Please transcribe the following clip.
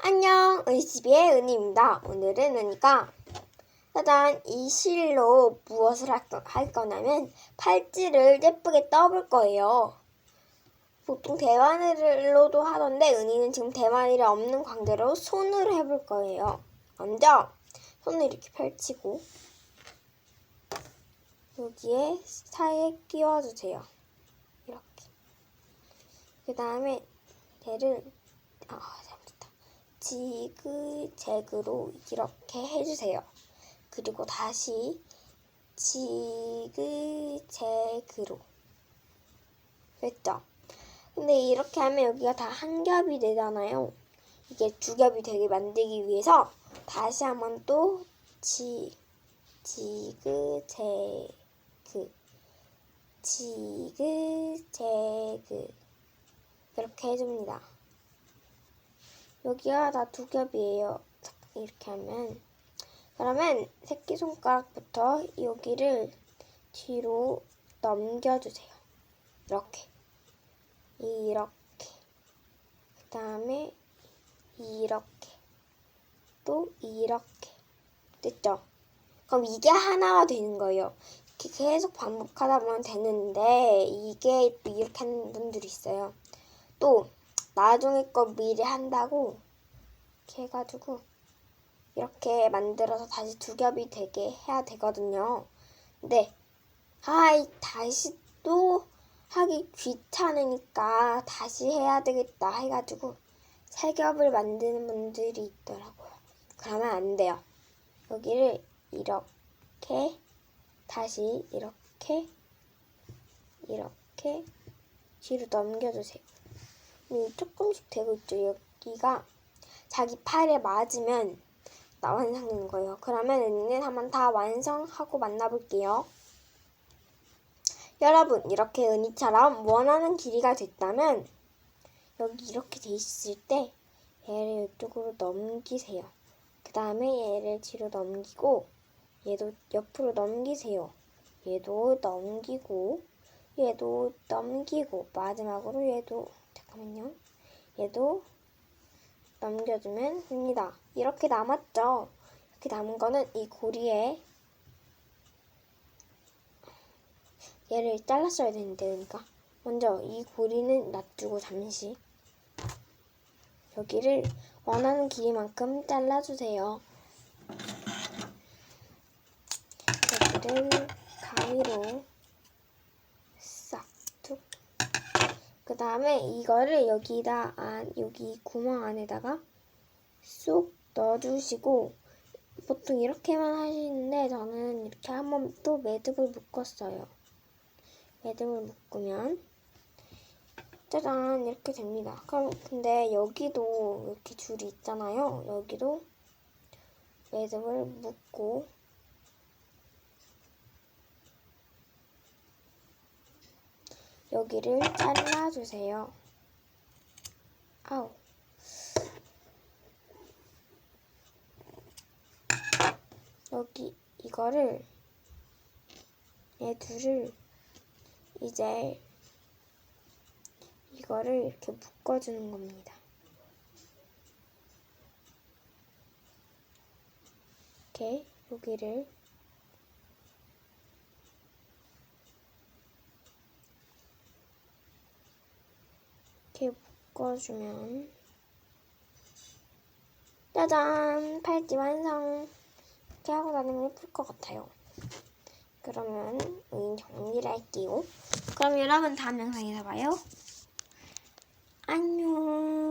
안녕, 은희TV의 은희입니다. 오늘은 은희가 짜잔, 이 실로 무엇을 할, 거냐면 팔찌를 예쁘게 떠볼 거예요. 보통 대마리로도 하던데 은희는 지금 대마리를 없는 관계로 손으로 해볼 거예요. 먼저 손을 이렇게 펼치고 여기에 사이에 끼워주세요. 이렇게. 그 다음에 얘를 아. 지그재그로 이렇게 해주세요. 그리고 다시 지그재그로 됐죠? 근데 이렇게 하면 여기가 다 한 겹이 되잖아요. 이게 두 겹이 되게 만들기 위해서 다시 한번 또 지, 지그재그 지그재그 이렇게 해줍니다. 여기가 다 두 겹이에요. 이렇게 하면 그러면 새끼손가락부터 여기를 뒤로 넘겨주세요. 이렇게 이렇게 그 다음에 이렇게 또 이렇게 됐죠? 그럼 이게 하나가 되는 거예요. 이렇게 계속 반복하다 보면 되는데 이게 또 이렇게 하는 분들이 있어요. 또 나중에 거 미리 한다고 이렇게 해가지고 이렇게 만들어서 다시 두 겹이 되게 해야 되거든요. 근데 아이 다시 또 하기 귀찮으니까 다시 해야 되겠다 해가지고 세 겹을 만드는 분들이 있더라고요. 그러면 안 돼요. 여기를 이렇게 다시 이렇게 이렇게 뒤로 넘겨주세요. 음, 조금씩 되고 있죠. 여기가 자기 팔에 맞으면 나 완성되는 거예요. 그러면 언니는 한번 다 완성하고 만나볼게요. 여러분 이렇게 은희처럼 원하는 길이가 됐다면 여기 이렇게 돼 있을 때 얘를 이쪽으로 넘기세요. 그 다음에 얘를 뒤로 넘기고 얘도 옆으로 넘기세요. 얘도 넘기고 얘도 넘기고 마지막으로 얘도 잠깐만요. 얘도 넘겨주면 됩니다. 이렇게 남았죠? 이렇게 남은 거는 이 고리에 얘를 잘랐어야 되는데 그러니까 먼저 이 고리는 놔두고 잠시 여기를 원하는 길이만큼 잘라주세요. 여기를 가위로 그 다음에 이거를 여기다 안 여기 구멍 안에다가 쏙 넣어주시고 보통 이렇게만 하시는데 저는 이렇게 한번 또 매듭을 묶었어요. 매듭을 묶으면 짜잔 이렇게 됩니다. 그럼 근데 여기도 이렇게 줄이 있잖아요. 여기도 매듭을 묶고 여기를 잘라주세요. 아우. 여기 이거를 얘 둘을 이제 이거를 이렇게 묶어주는 겁니다. 이렇게 여기를 이렇게 묶어주면 짜잔 팔찌 완성 이렇게 하고 다니면 예쁠 것 같아요. 그러면 음, 정리를 할게요. 그럼 여러분 다음 영상에서 봐요. 안녕.